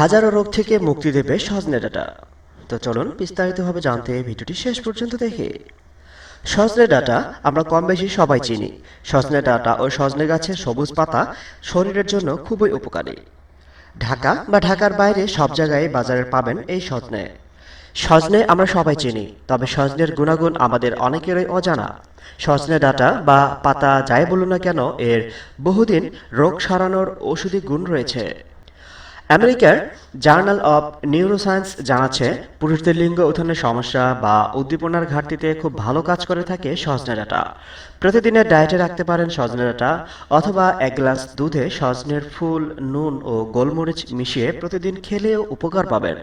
হাজারো রোগ থেকে মুক্তি দেবে সজনে ডাটা। তো চলুন বিস্তারিতভাবে জানতে ভিডিওটি শেষ পর্যন্ত দেখে। সজনে ডাটা আমরা কম বেশি সবাই চিনি। সজনে ডাটা ও সজনে গাছের সবুজ পাতা শরীরের জন্য খুবই উপকারী। ঢাকা বা ঢাকার বাইরে সব জায়গায় বাজারে পাবেন এই সজনে। সজনে আমরা সবাই চিনি, তবে সজনের গুণাগুণ আমাদের অনেকেরই অজানা। সজনে ডাটা বা পাতা যাই বলুন না কেন, এর বহুদিন রোগ সারানোর ওষুধি গুণ রয়েছে। আমেরিকার জার্নাল অব নিউরোসায়েন্স জানাচ্ছে, পুরুষদের লিঙ্গ উত্থানের সমস্যা বা উদ্দীপনার ঘাটতিতে খুব ভালো কাজ করে থাকে সজনে ডাঁটা। প্রতিদিনের ডায়েটে রাখতে পারেন সজনে ডাঁটা অথবা এক গ্লাস দুধে সজনের ফুল, নুন ও গোলমরিচ মিশিয়ে প্রতিদিন খেলেও উপকার পাবেন।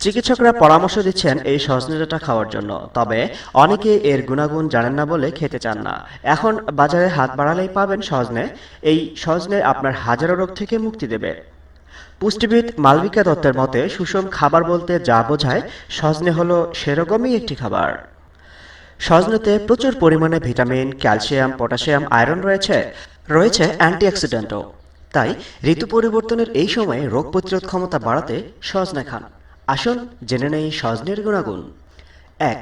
চিকিৎসকরা পরামর্শ দিচ্ছেন এই সজনে ডাঁটা খাওয়ার জন্য, তবে অনেকে এর গুণাগুণ জানেন না বলে খেতে চান না। এখন বাজারে হাত বাড়ালেই পাবেন সজনে, এই সজনে আপনার হাজারো রোগ থেকে মুক্তি দেবে। পুষ্টিবিদ মালবিকা দত্তের মতে, সুষম খাবার বলতে যা বোঝায়, সজনে হলো সেরকমই একটি খাবার। সজনেতে প্রচুর পরিমাণে ভিটামিন, ক্যালসিয়াম, পটাশিয়াম, আয়রন রয়েছে রয়েছে অ্যান্টিঅক্সিডেন্টও। তাই ঋতু পরিবর্তনের এই সময়ে রোগ প্রতিরোধ ক্ষমতা বাড়াতে সজনে খান। আসুন জেনে নেই সজনের গুণাগুণ। এক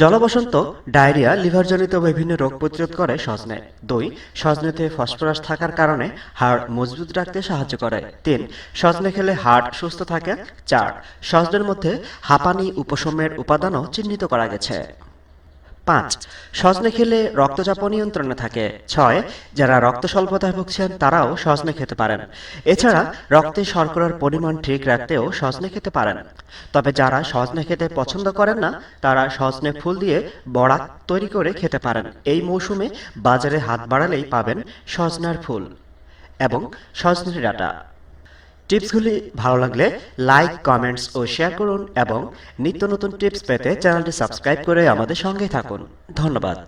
জলবসন্ত ডায়রিয়া, লিভারজনিত বিভিন্ন রোগ প্রতিরোধ করে সজনে। দুই, সজনেতে ফসফরাস থাকার কারণে হাড় মজবুত রাখতে সাহায্য করে। তিন, সজনে খেলে হাড় সুস্থ থাকে। চার, সজনের মধ্যে হাঁপানি উপশমের উপাদানও চিহ্নিত করা গেছে। পাঁচ, সজনে খেলে রক্তচাপ নিয়ন্ত্রণে থাকে। ছয়, যারা রক্ত স্বল্পতায় ভুগছেন, তারাও সজনে খেতে পারেন। এছাড়া, রক্তে শর্করার পরিমাণ ঠিক রাখতেও সজনে খেতে পারেন। তবে যারা সজনে খেতে পছন্দ করেন না, তারা সজনে ফুল দিয়ে বড়া তৈরি করে খেতে পারেন। এই মৌসুমে বাজারে হাত বাড়ালেই পাবেন সজনার ফুল এবং সজনের ডাটা। টিপসগুলি ভালো লাগলে লাইক, কমেন্টস ও শেয়ার করুন এবং নিত্য নতুন টিপস পেতে চ্যানেলটি সাবস্ক্রাইব করে আমাদের সঙ্গে থাকুন। ধন্যবাদ।